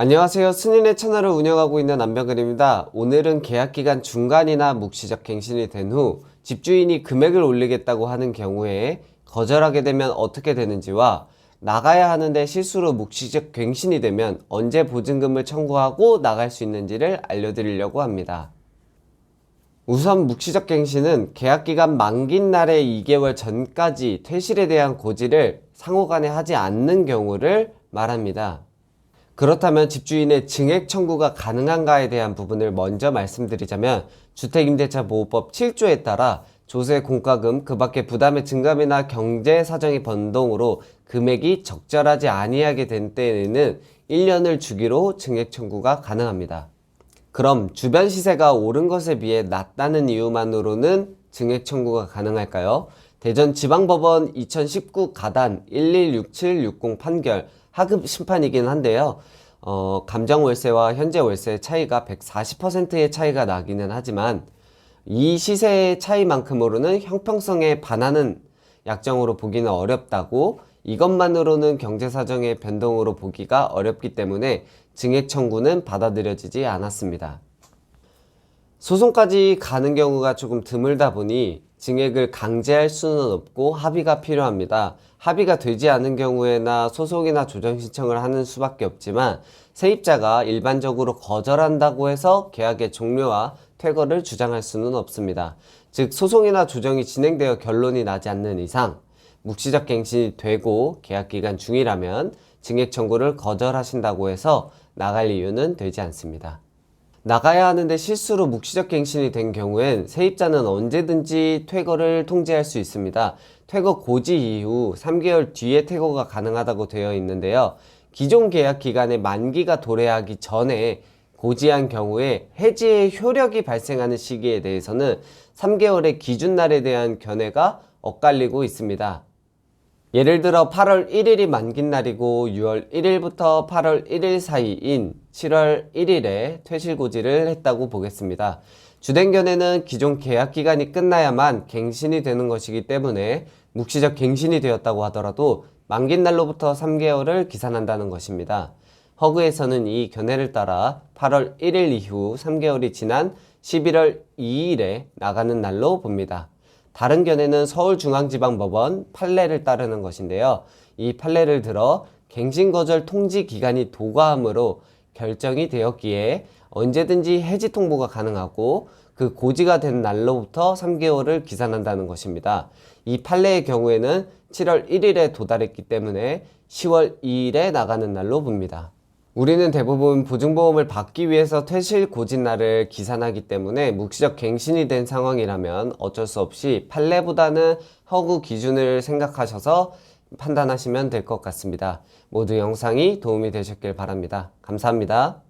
안녕하세요. 승인의 채널을 운영하고 있는 안병근입니다. 오늘은 계약기간 중간이나 묵시적 갱신이 된 후 집주인이 금액을 올리겠다고 하는 경우에 거절하게 되면 어떻게 되는지와 나가야 하는데 실수로 묵시적 갱신이 되면 언제 보증금을 청구하고 나갈 수 있는지를 알려드리려고 합니다. 우선 묵시적 갱신은 계약기간 만긴 날의 2개월 전까지 퇴실에 대한 고지를 상호간에 하지 않는 경우를 말합니다. 그렇다면 집주인의 증액 청구가 가능한가에 대한 부분을 먼저 말씀드리자면 주택임대차보호법 7조에 따라 조세 공과금 그 밖에 부담의 증감이나 경제 사정의 변동으로 금액이 적절하지 아니하게 된 때에는 1년을 주기로 증액 청구가 가능합니다. 그럼 주변 시세가 오른 것에 비해 낮다는 이유만으로는 증액 청구가 가능할까요? 대전지방법원 2019 가단 116760 판결 하급 심판이긴 한데요. 어, 감정 월세와 현재 월세 차이가 140%의 차이가 나기는 하지만 이 시세의 차이만큼으로는 형평성에 반하는 약정으로 보기는 어렵다고 이것만으로는 경제 사정의 변동으로 보기가 어렵기 때문에 증액 청구는 받아들여지지 않았습니다. 소송까지 가는 경우가 조금 드물다 보니 증액을 강제할 수는 없고 합의가 필요합니다. 합의가 되지 않은 경우에나 소송이나 조정 신청을 하는 수밖에 없지만 세입자가 일반적으로 거절한다고 해서 계약의 종료와 퇴거를 주장할 수는 없습니다. 즉 소송이나 조정이 진행되어 결론이 나지 않는 이상 묵시적 갱신이 되고 계약 기간 중이라면 증액 청구를 거절하신다고 해서 나갈 이유는 되지 않습니다. 나가야 하는데 실수로 묵시적 갱신이 된 경우엔 세입자는 언제든지 퇴거를 통지할 수 있습니다. 퇴거 고지 이후 3개월 뒤에 퇴거가 가능하다고 되어 있는데요. 기존 계약 기간의 만기가 도래하기 전에 고지한 경우에 해지의 효력이 발생하는 시기에 대해서는 3개월의 기준날에 대한 견해가 엇갈리고 있습니다. 예를 들어 8월 1일이 만긴 날이고 6월 1일부터 8월 1일 사이인 7월 1일에 퇴실고지를 했다고 보겠습니다. 주된 견해는 기존 계약 기간이 끝나야만 갱신이 되는 것이기 때문에 묵시적 갱신이 되었다고 하더라도 만긴 날로부터 3개월을 기산한다는 것입니다. 허그에서는 이 견해를 따라 8월 1일 이후 3개월이 지난 11월 2일에 나가는 날로 봅니다. 다른 견해는 서울중앙지방법원 판례를 따르는 것인데요. 이 판례를 들어 갱신거절 통지 기간이 도과함으로 결정이 되었기에 언제든지 해지 통보가 가능하고 그 고지가 된 날로부터 3개월을 기산한다는 것입니다. 이 판례의 경우에는 7월 1일에 도달했기 때문에 10월 2일에 나가는 날로 봅니다. 우리는 대부분 보증보험을 받기 위해서 퇴실 고진날을 기산하기 때문에 묵시적 갱신이 된 상황이라면 어쩔 수 없이 판례보다는 허구 기준을 생각하셔서 판단하시면 될 것 같습니다. 모두 영상이 도움이 되셨길 바랍니다. 감사합니다.